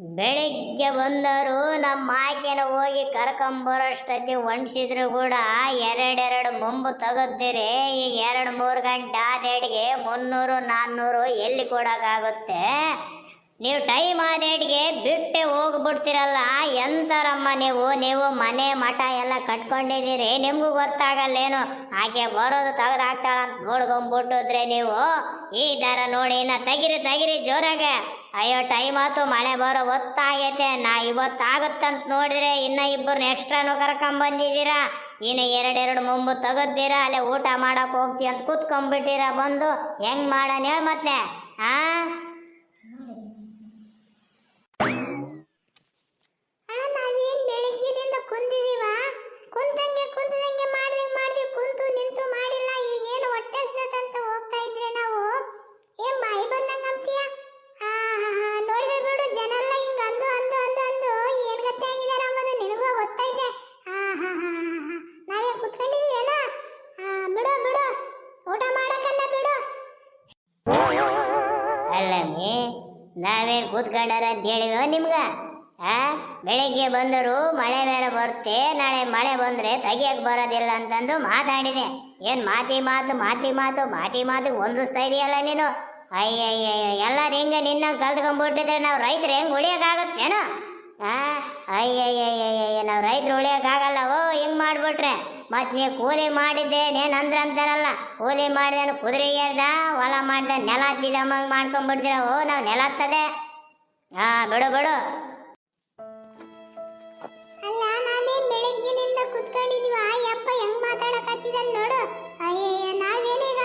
ಬೆಳಿಗ್ಗೆ ಬಂದರು ನಮ್ಮ ಆಕೆನ ಹೋಗಿ ಕರ್ಕೊಂಬರೋಷ್ಟೊತ್ತಿ ಒಣಸಿದ್ರು ಕೂಡ ಎರಡೆರಡು ಮೊಂಬು ತೆಗೆದಿರಿ ಈಗ ಎರಡು ಮೂರು ಗಂಟೆ ಆದೇಟಿಗೆ ಮುನ್ನೂರು, ನಾನ್ನೂರು ಎಲ್ಲಿ ಕೊಡೋಕ್ಕಾಗುತ್ತೆ? ನೀವು ಟೈಮ್ ಆದೇಟ್ಗೆ ಬಿಟ್ಟೆ ಹೋಗ್ಬಿಡ್ತಿರಲ್ಲ, ಎಂತರಮ್ಮ ನೀವು? ನೀವು ಮನೆ ಮಠ ಎಲ್ಲ ಕಟ್ಕೊಂಡಿದ್ದೀರಿ, ನಿಮಗೂ ಗೊತ್ತಾಗಲ್ಲೇನು? ಆಕೆ ಬರೋದು ತಗದಾಗ್ತಾಳ ಅಂತ ನೋಡ್ಕೊಂಬಿಟ್ಟಿದ್ರೆ ನೀವು? ಈ ಥರ ನೋಡಿ ನಾ ತೆಗಿರಿ ತೆಗಿರಿ ಜೋರಾಗೆ. ಅಯ್ಯೋ ಟೈಮ್ ಆಯ್ತು, ಮಳೆ ಬರೋ ಹೊತ್ತಾಗೈತೆ. ನಾ ಇವತ್ತಾಗುತ್ತಂತ ನೋಡಿದ್ರೆ ಇನ್ನ ಇಬ್ಬರನ್ನ ಎಕ್ಸ್ಟ್ರಾನು ಕರ್ಕೊಂಬಂದಿದ್ದೀರಾ ಇನ್ನು ಎರಡೆರಡು ಮುಂಬು ತೆಗೆದ್ದೀರಾ ಅಲ್ಲೇ ಊಟ ಮಾಡೋಕೆ ಹೋಗ್ತೀವಿ ಅಂತ ಕೂತ್ಕೊಂಡ್ಬಿಟ್ಟಿರಾ ಬಂದು? ಹೆಂಗ್ ಮಾಡೋಣ ಹೇಳಿ ಮತ್ತೆ, ಆ? ನಾವೇನು ಕೂತ್ಕೊಂಡಾರ ಅಂತ ಹೇಳಿವ ನಿಮ್ಗ? ಆ? ಬೆಳಿಗ್ಗೆ ಬಂದರು ಮಳೆ ಬೇರೆ ಬರುತ್ತೆ, ನಾಳೆ ಮಳೆ ಬಂದ್ರೆ ತೆಗಿಯಕ್ ಬರೋದಿಲ್ಲ ಅಂತಂದು ಮಾತಾಡಿದೆ. ಏನು ಮಾತಿ ಮಾತು ಮಾತಿ ಮಾತು ಮಾತಿ ಮಾತು ಹೊಂದಿಸ್ತಾ ಇದೆಯಲ್ಲ ನೀನು. ಅಯ್ಯಯ್ಯ ಎಲ್ಲರೂ ಹಿಂಗೆ ನಿನ್ನ ಕಲ್ತ್ಕೊಂಡ್ಬಿಟ್ಟಿದ್ರೆ ನಾವು ರೈತರು ಹೆಂಗ್ ಉಳಿಯೋಕ್ಕಾಗತ್ತೇನೋ ಆ? ಅಯ್ಯಯ್ಯಯ್ಯಯ್ಯ, ನಾವು ರೈತರು ಹಿಂಗ್ ಮಾಡ್ಬಿಟ್ರೆ ಮತ್ ನೀವು ಕೂಲಿ ಮಾಡಿದ್ದೆ ನೇನ್ ಅಂದ್ರ ಅಂತಾರಲ್ಲ ಕೂಲಿ ಮಾಡಿದನು ಕುದುರೆ ಏರ್ದ ಹೊಲ ಮಾಡ್ದ, ನೆಲ ಹತ್ತಿದಮ್ಮಂಗ್ ಮಾಡ್ಕೊಂಡ್ಬಿಡ್ತೀರ ಓ, ನಾವು ನೆಲ ಹತ್ತದೆ. ಹಾ, ಬಿಡು ಬಿಡು. ಅಲ್ಲ ನಾನು ಬೆಳಗ್ಗಿನಿಂದ ಕುತ್ಕೊಂಡಿದ್ವ? ಯಪ್ಪ, ಹೆಂಗ್ ಮಾತಾಡಕ್ ಹಚ್ಚಿದನ್ ನೋಡು. ಅಯ್ಯಯ್ಯ, ನಾವೇನೀಗ?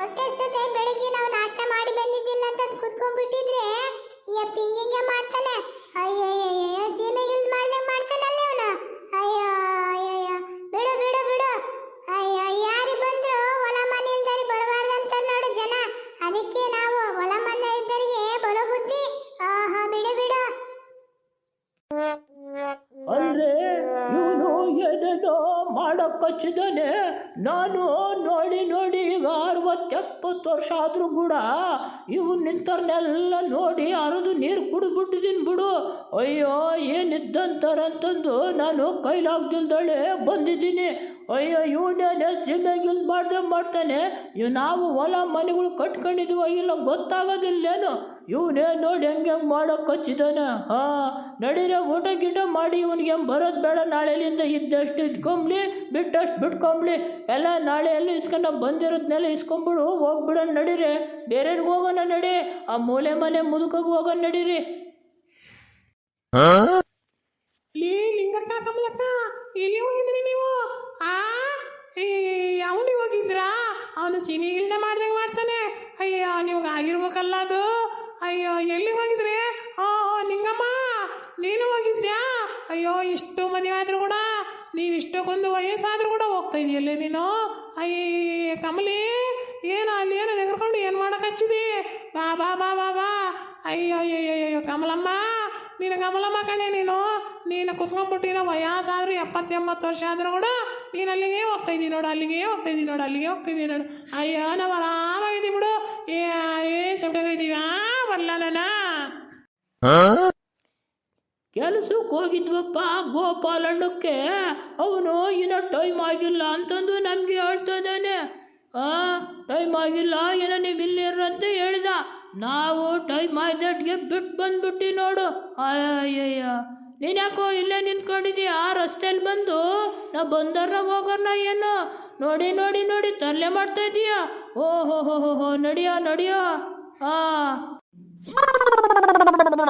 ಹೊಟ್ಟೆ ಬೆಳಿಗ್ಗೆ ನಾವು ನಾಷ್ಟ ಮಾಡಿ ಬಂದಿದ್ದಿಲ್ಲ ಅಂತ ಕುತ್ಕೊಂಡ್ಬಿಟ್ಟಿದ್ರೆ, ಯಪ್ಪ ಹಿಂಗೆ ಮಾಡ್ತಾನೆ. ಮಾಡಕ್ ಹಚ್ಚಿದಾನೆ ನಾನು ನೋಡಿ ನೋಡಿ ಈಗ ಅರವತ್ತೆಪ್ಪತ್ತು ವರ್ಷ ಆದರೂ ಕೂಡ ಇವು ನಿಂತವ್ರನ್ನೆಲ್ಲ ನೋಡಿ ಅರದು ನೀರು ಕುಡಿದ್ಬಿಟ್ಟಿದ್ದೀನಿ ಬಿಡು. ಅಯ್ಯೋ, ಏನಿದ್ದಂತಾರಂತಂದು ನಾನು ಕೈಲಾಗ್ದಿಲ್ದಳೆ ಬಂದಿದ್ದೀನಿ. ಅಯ್ಯೋ ಇವನೇನೆ ಸೀಮೆಗಿಲ್ ಮಾಡ್ದೆ ಮಾಡ್ತಾನೆ. ಇವು ನಾವು ಹೊಲ ಮನೆಗಳು ಕಟ್ಕೊಂಡಿದ್ವೋ ಇಲ್ಲ ಗೊತ್ತಾಗೋದಿಲ್ಲೇನು. ಇವನೇ ನೋಡಿ ಹೆಂಗೆ ಹೆಂಗೆ ಮಾಡೋಕೆ ಹಚ್ಚಿದಾನೆ. ಹಾಂ ನಡೀರೆ ಊಟ ಗೀಟ ಮಾಡಿ ಇವನಿಗೆ ಬರೋದು ಬೇಡ ನಾಳೆಲಿಂದ ಇದ್ದಷ್ಟು ಇಟ್ಕೊಂಬ್ಲಿ ಬಿಟ್ಟಷ್ಟು ಬಿಟ್ಕೊಂಬ್ಲಿ. ಎಲ್ಲ ನಾಳೆ ಎಲ್ಲ ಇಸ್ಕೊಂಡು ಬಂದಿರೋದ್ನೆಲ್ಲ ಇಸ್ಕೊಂಬಿಡು ಹೋಗ್ಬಿಡೋಣ ನಡೀರಿ. ಬೇರೆಯವ್ರಿಗೆ ಹೋಗೋಣ ನಡಿ ಆ ಮೂಲೆ ಮನೆ ಮುದುಕಗೆ ಹೋಗೋಣ ನಡೀರಿ. ಲೀ ಲಿಂಗಕ್ಕ ಕಮಲಕ್ಕ ಎಲ್ಲಿ ಹೋಗಿದ್ರಿ ನೀವು? ಆ ಅವನಿಗೆ ಹೋಗಿದ್ರಾ? ಅವನು ಸಿನಿಗಿಲ್ದ ಮಾಡ್ದಂಗೆ ಮಾಡ್ತಾನೆ. ಅಯ್ಯೋ ನಿಮ್ಗೆ ಆಗಿರ್ಬೇಕಲ್ಲ ಅದು. ಅಯ್ಯೋ, ಎಲ್ಲಿ ಹೋಗಿದ್ರಿ? ಆ, ನಿಂಗಮ್ಮ, ನೀನು ಹೋಗಿದ್ಯಾ? ಅಯ್ಯೋ, ಇಷ್ಟು ಮದುವೆ ಆದರೂ ಕೂಡ, ನೀವು ಇಷ್ಟಕ್ಕೊಂದು ವಯಸ್ಸಾದ್ರೂ ಕೂಡ ಹೋಗ್ತಾ ಇದೆಯಲ್ಲೇ ನೀನು? ಅಯ್ಯ ಕಮಲಿ, ಏನು ಅಲ್ಲಿ ಏನು ನೆಗರ್ಕೊಂಡು ಏನು ಮಾಡಕ್ಕೆ ಹಚ್ಚಿದಿ? ಬಾ ಬಾ ಬಾ ಬಾ ಬಾ. ಅಯ್ಯೋ ಅಯ್ಯೋ ಅಯ್ಯೋ ಕಮಲಮ್ಮ, ನೀನು ಕಮಲಮ್ಮ ಕಣೆ ನೀನು. ನೀನು ಕುತ್ಕೊಂಡ್ಬಿಟ್ಟಿನ ವಯಸ್ಸಾದರೂ ಎಪ್ಪತ್ತೆಂಬತ್ತು ವರ್ಷ ಆದರೂ ಕೂಡ ನೀನು ಅಲ್ಲಿಗೆ ಹೋಗ್ತಾ ಇದ್ದೀನಿ ನೋಡು, ಅಲ್ಲಿಗೆ ಹೋಗ್ತಾ ಇದ್ದೀನಿ ನೋಡು, ಅಲ್ಲಿಗೆ ಹೋಗ್ತಾ ಇದ್ದೀನಿ ನೋಡು. ಅಯ್ಯೋ, ನಾವು ಆರಾಮಾಗಿದ್ದೀವಿ ಬಿಡು. ಏ ಸುಟ್ಟಾಗಿದ್ದೀವಿ ನಾನ ಕೆಲಸಕ್ಕೆ ಹೋಗಿದ್ವಪ್ಪ ಗೋಪಾಲಣ್ಣಕ್ಕೆ. ಅವನು ಇನ್ನೂ ಟೈಮ್ ಆಗಿಲ್ಲ ಅಂತಂದು ನಮಗೆ ಹೇಳ್ತಾ ಇದ್ದಾನೆ ಆ ಟೈಮ್ ಆಗಿಲ್ಲ ಏನೋ ನೀವು ಇಲ್ಲಿ ಅಂತ ಹೇಳ್ದ. ನಾವು ಟೈಮ್ ಆಯ್ದಟ್ಗೆ ಬಿಟ್ಟು ಬಂದ್ಬಿಟ್ಟು ನೋಡು. ಅಯ್ಯಯ್ಯ ನೀನು ಯಾಕೋ ಇಲ್ಲೇ ನಿಂತ್ಕೊಂಡಿದ್ದೀಯ ಆ ರಸ್ತೆಯಲ್ಲಿ ಬಂದು? ನಾ ಬಂದರ್ನ ಹೋಗೋರ್ನ ಏನು? ನೋಡಿ ನೋಡಿ ನೋಡಿ ತರಲೆ ಮಾಡ್ತಾ ಇದೀಯ? ಓ ಹೋ ಹೋ ಹೋ ಹೋ ನಡಿಯೋ ನಡಿಯೋ. ಆ.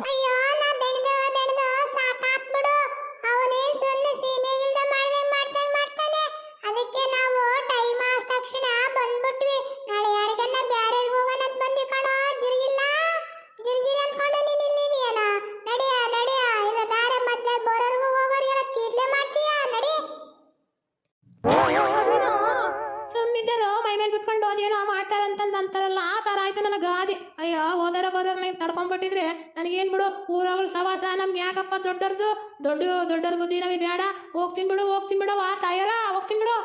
ಅಯ್ಯೋ ಬಿಟ್ಕೊಂಡು ಅದೇನೋ ಮಾಡ್ತಾರಂತಂದು ಅಂತಾರಲ್ಲ, ಆ ಥರ ಆಯ್ತು ನನಗೆ ಗಾದೆ. ಅಯ್ಯೋ, ಹೋದರ ಬರೋರ್ ನೀನು ತಡ್ಕೊಂಡ್ಬಿಟ್ಟಿದ್ರೆ ನನಗೇನು ಬಿಡು ಊರಗಳು ಸವಾಸ ನಮ್ಗೆ ಯಾಕಪ್ಪ ದೊಡ್ಡರ್ದು? ದೊಡ್ಡ ದೊಡ್ಡರ ಬುದ್ಧಿ ನಮಗೆ ಬೇಡ. ಹೋಗ್ತೀನಿ ಬಿಡು ಹೋಗ್ತೀನಿ ಬಿಡು, ಆ ತಾಯರ? ಹೋಗ್ತೀನಿ ಬಿಡು.